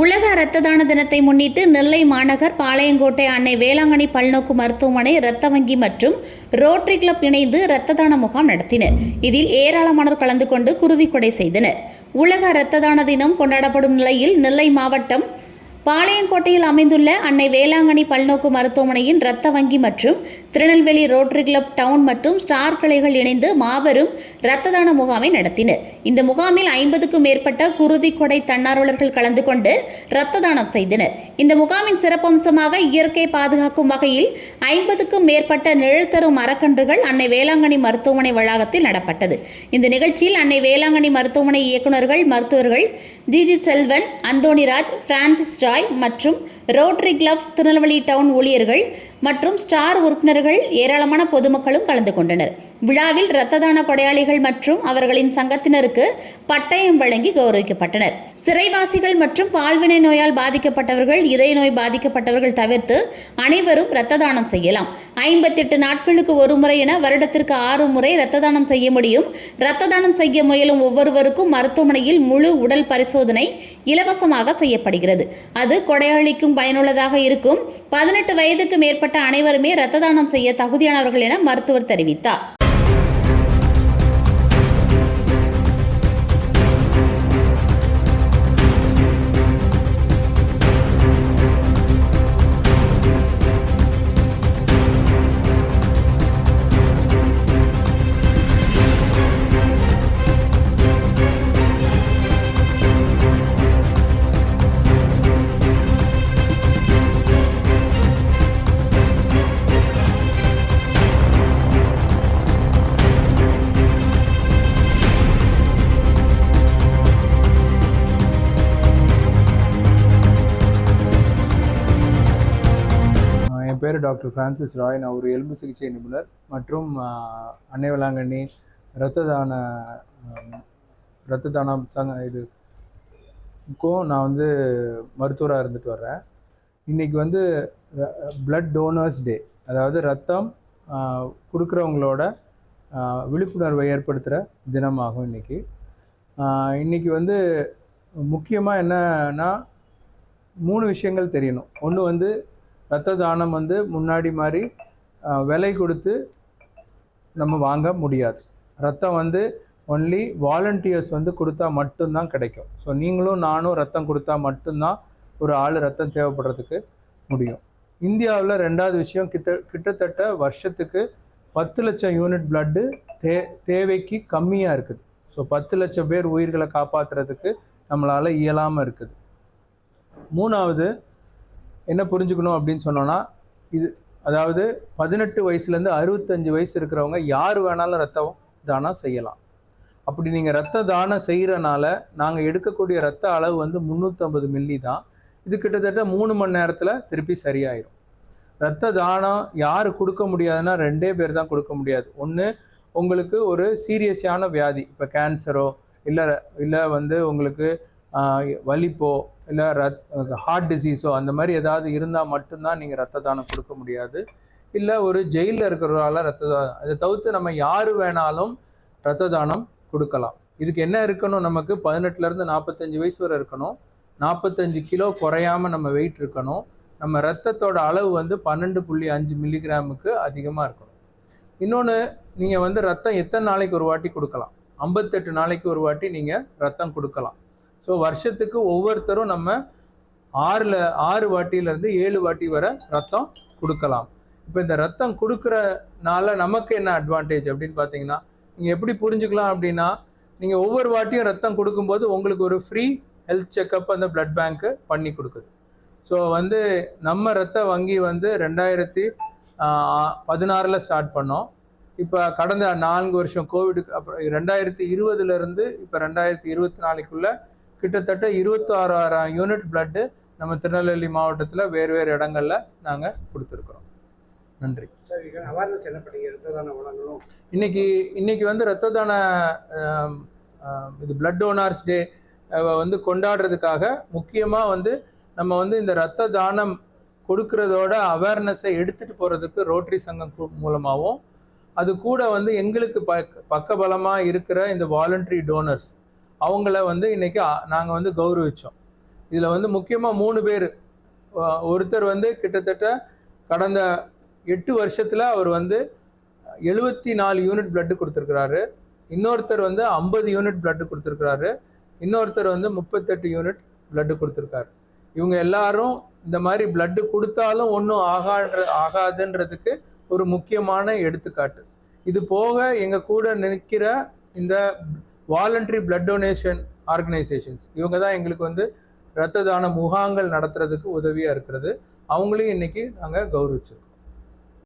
உலக இரத்த தான தினத்தை முன்னிட்டு நெல்லை மாநகர் பாளையங்கோட்டை அன்னை வேளாங்கண்ணி பல்நோக்கு மருத்துவமனை இரத்த வங்கி மற்றும் ரோட்டரி கிளப் இணைந்து இரத்த தான முகாம் நடத்தினர். இதில் ஏராளமானோர் கலந்து கொண்டு குருதி கொடை செய்தனர். உலக இரத்த தான தினம் கொண்டாடப்படும் நிலையில் நெல்லை மாவட்டம் பாளையங்கோட்டையில் அமைந்துள்ள அன்னை வேளாங்கண்ணி பல்நோக்கு மருத்துவமனையின் இரத்த வங்கி மற்றும் திருநெல்வேலி ரோட்டரி கிளப் டவுன் மற்றும் ஸ்டார் கிளைகள் இணைந்து மாபெரும் இரத்த தான முகாமை நடத்தினர். இந்த முகாமில் ஐம்பதுக்கும் மேற்பட்ட குருதி கொடை தன்னார்வலர்கள் கலந்து கொண்டு இரத்த தானம் செய்தனர். இந்த முகாமின் சிறப்பம்சமாக இயற்கை பாதுகாக்கும் வகையில் ஐம்பதுக்கும் மேற்பட்ட நிழல் தரும் மரக்கன்றுகள் அன்னை வேளாங்கண்ணி மருத்துவமனை வளாகத்தில் நடப்பட்டது. இந்த நிகழ்ச்சியில் அன்னை வேளாங்கண்ணி மருத்துவமனை இயக்குநர்கள் மருத்துவர்கள் GG Selvan Antonyraj Francis Roy மற்றும் ரோட்டரி கிளப் திருநெல்வேலி டவுன் ஊழியர்கள் மற்றும் ஸ்டார் உறுப்பினர்கள் ஏராளமான பொதுமக்களும் கலந்து கொண்டனர். விழாவில் இரத்த தான கொடையாளிகள் மற்றும் அவர்களின் சங்கத்தினருக்கு பட்டயம் வழங்கி கௌரவிக்கப்பட்டனர். சிறைவாசிகள் மற்றும் பால்வினை நோயால் பாதிக்கப்பட்டவர்கள் இதய நோய் பாதிக்கப்பட்டவர்கள் தவிர்த்து அனைவரும் இரத்த தானம் செய்யலாம். ஐம்பத்தெட்டு நாட்களுக்கு ஒரு முறை என வருடத்திற்கு ஆறு முறை இரத்த தானம் செய்ய முடியும். இரத்த தானம் செய்ய முயலும் ஒவ்வொருவருக்கும் மருத்துவமனையில் முழு உடல் பரிசோதனை இலவசமாக செய்யப்படுகிறது. அது கொடையாளிக்கும் பயனுள்ளதாக இருக்கும். பதினெட்டு வயதுக்கு மேற்பட்ட அனைவருமே இரத்த தானம் செய்ய தகுதியானவர்கள் என மருத்துவர் தெரிவித்தார். டாக்டர் ஃப்ரான்சிஸ் ராய் நான் ஒரு எலும்பு சிகிச்சை நிபுணர் மற்றும் அன்னை வேளாங்கண்ணி இரத்த தான இரத்த தான சங்க இது நான் வந்து மருத்துவராக இருந்துட்டு வர்றேன். இன்றைக்கி வந்து பிளட் டோனர்ஸ் டே அதாவது ரத்தம் கொடுக்குறவங்களோட விழிப்புணர்வை ஏற்படுத்துகிற தினமாகும் இன்றைக்கி இன்றைக்கி வந்து முக்கியமாக என்னன்னா மூணு விஷயங்கள் தெரியணும். ஒன்று வந்து ரத்த தானம் வந்து முன்னாடி மாதிரி விலை கொடுத்து நம்ம வாங்க முடியாது. ரத்தம் வந்து ஒன்லி வாலண்டியர்ஸ் வந்து கொடுத்தா மட்டும்தான் கிடைக்கும். ஸோ நீங்களும் நானும் ரத்தம் கொடுத்தா மட்டும்தான் ஒரு ஆள் ரத்தம் தேவைப்படுறதுக்கு முடியும். இந்தியாவில் ரெண்டாவது விஷயம் கிட்ட கிட்டத்தட்ட வருஷத்துக்கு பத்து லட்சம் யூனிட் பிளட்டு தே தேவைக்கு கம்மியாக இருக்குது. ஸோ பத்து லட்சம் பேர் உயிர்களை காப்பாற்றுறதுக்கு நம்மளால் இயலாமல் இருக்குது. மூணாவது என்ன புரிஞ்சுக்கணும் அப்படின்னு சொன்னோன்னா இது அதாவது பதினெட்டு வயசுலேருந்து அறுபத்தஞ்சு வயசு இருக்கிறவங்க யார் வேணாலும் ரத்த தானம் செய்யலாம். அப்படி நீங்கள் ரத்த தானம் செய்கிறனால நாங்கள் எடுக்கக்கூடிய ரத்த அளவு வந்து முந்நூற்றம்பது மில்லி தான். இது கிட்டத்தட்ட மூணு மணி நேரத்தில் திருப்பி சரியாயிடும் ரத்த தானம் யார் கொடுக்க முடியாதுன்னா ரெண்டே பேர் தான் கொடுக்க முடியாது. ஒன்று உங்களுக்கு ஒரு சீரியஸான வியாதி இப்போ கேன்சரோ இல்லை இல்லை வந்து உங்களுக்கு வலிப்போ இல்லை ரத் ஹார்ட் டிசீஸோ அந்த மாதிரி ஏதாவது இருந்தால் மட்டும்தான் நீங்கள் ரத்த தானம் கொடுக்க முடியாது. இல்லை ஒரு ஜெயிலில் இருக்கிறவரால ரத்த தானம் அதை தவிர்த்து நம்ம யார் வேணாலும் ரத்த தானம் கொடுக்கலாம். இதுக்கு என்ன இருக்கணும் நமக்கு? பதினெட்டுலேருந்து நாற்பத்தஞ்சு வயசு வரை இருக்கணும். நாற்பத்தஞ்சு கிலோ குறையாம நம்ம வெயிட் இருக்கணும். நம்ம ரத்தத்தோட அளவு வந்து பன்னெண்டு புள்ளி அஞ்சு மில்லிகிராமுக்கு அதிகமாக இருக்கணும். இன்னொன்று நீங்கள் வந்து ரத்தம் எத்தனை நாளைக்கு ஒரு வாட்டி கொடுக்கலாம்? ஐம்பத்தெட்டு நாளைக்கு ஒரு வாட்டி நீங்கள் ரத்தம் கொடுக்கலாம். ஸோ வருஷத்துக்கு ஒவ்வொருத்தரும் நம்ம ஆறில் ஆறு வாட்டியிலேருந்து ஏழு வாட்டி வரை ரத்தம் கொடுக்கலாம். இப்போ இந்த ரத்தம் கொடுக்குறனால நமக்கு என்ன அட்வான்டேஜ் அப்படின்னு பார்த்தீங்கன்னா நீங்கள் எப்படி புரிஞ்சுக்கலாம் அப்படின்னா நீங்கள் ஒவ்வொரு வாட்டியும் ரத்தம் கொடுக்கும்போது உங்களுக்கு ஒரு ஃப்ரீ ஹெல்த் செக்கப் அந்த பிளட் பேங்க்கு பண்ணி கொடுக்குது. ஸோ வந்து நம்ம ரத்த வங்கி வந்து ரெண்டாயிரத்தி பதினாறில் ஸ்டார்ட் பண்ணோம். இப்போ கடந்த நான்கு வருஷம் கோவிடுக்கு அப்புறம் ரெண்டாயிரத்தி இருபதுலேருந்து இப்போ ரெண்டாயிரத்தி இருபத்தி நாளைக்குள்ளே கிட்டத்தட்ட இருபத்தாறாயிரம் யூனிட் பிளட்டு நம்ம திருநெல்வேலி மாவட்டத்தில் வேறு வேறு இடங்களில் நாங்கள் கொடுத்துருக்குறோம். நன்றி. சரி அவேர்னஸ் என்ன பண்ணீங்க ரத்த தானம் வழங்கணும். இன்னைக்கு இன்னைக்கு வந்து ரத்த தான இது பிளட் டோனார்ஸ் டே வந்து கொண்டாடுறதுக்காக முக்கியமாக வந்து நம்ம வந்து இந்த ரத்த தானம் கொடுக்கறதோட அவேர்னஸை எடுத்துட்டு போகிறதுக்கு ரோட்டரி சங்கம் மூலமாகவும் அது கூட வந்து எங்களுக்கு ப பக்கபலமாக இருக்கிற இந்த வாலண்டரி டோனர்ஸ் அவங்கள வந்து இன்னைக்கு நாங்கள் வந்து கௌரவிச்சோம். இதில் வந்து முக்கியமாக மூணு பேர். ஒருத்தர் வந்து கிட்டத்தட்ட கடந்த எட்டு வருஷத்தில் அவர் வந்து எழுபத்தி நாலு யூனிட் பிளட்டு கொடுத்துருக்கிறாரு. இன்னொருத்தர் வந்து ஐம்பது யூனிட் பிளட்டு கொடுத்துருக்கிறாரு. இன்னொருத்தர் வந்து முப்பத்தெட்டு யூனிட் பிளட்டு கொடுத்துருக்காரு. இவங்க எல்லாரும் இந்த மாதிரி பிளட்டு கொடுத்தாலும் ஒன்றும் ஆகான்ற ஆகாதுன்றதுக்கு ஒரு முக்கியமான எடுத்துக்காட்டு. இது போக எங்கள் கூட நிற்கிற இந்த வாலண்டரி பிளட் டொனேஷன் ஆர்கனைசேஷன்ஸ் இவங்க தான் எங்களுக்கு வந்து இரத்த தான முகாங்கள் நடத்துறதுக்கு உதவியாக இருக்கிறது. அவங்களையும் இன்னைக்கு நாங்கள் கௌரவிச்சிருக்கோம்.